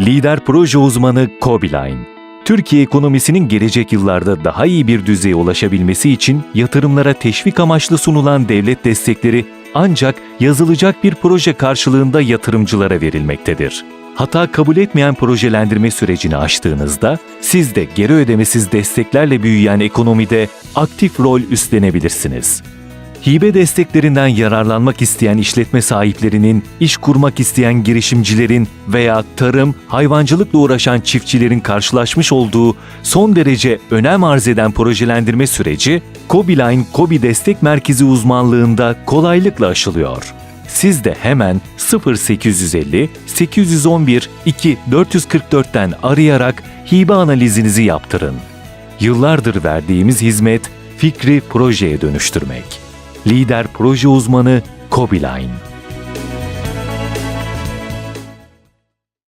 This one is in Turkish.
Lider proje uzmanı Kobiline. Türkiye ekonomisinin gelecek yıllarda daha iyi bir düzeye ulaşabilmesi için yatırımlara teşvik amaçlı sunulan devlet destekleri ancak yazılacak bir proje karşılığında yatırımcılara verilmektedir. Hata kabul etmeyen projelendirme sürecini açtığınızda siz de geri ödemesiz desteklerle büyüyen ekonomide aktif rol üstlenebilirsiniz. Hibe desteklerinden yararlanmak isteyen işletme sahiplerinin, iş kurmak isteyen girişimcilerin veya tarım, hayvancılıkla uğraşan çiftçilerin karşılaşmış olduğu son derece önem arz eden projelendirme süreci, Kobiline Kobi Destek Merkezi uzmanlığında kolaylıkla aşılıyor. Siz de hemen 0850 811 2 444'ten arayarak hibe analizinizi yaptırın. Yıllardır verdiğimiz hizmet fikri projeye dönüştürmek. Lider proje uzmanı Kobiline.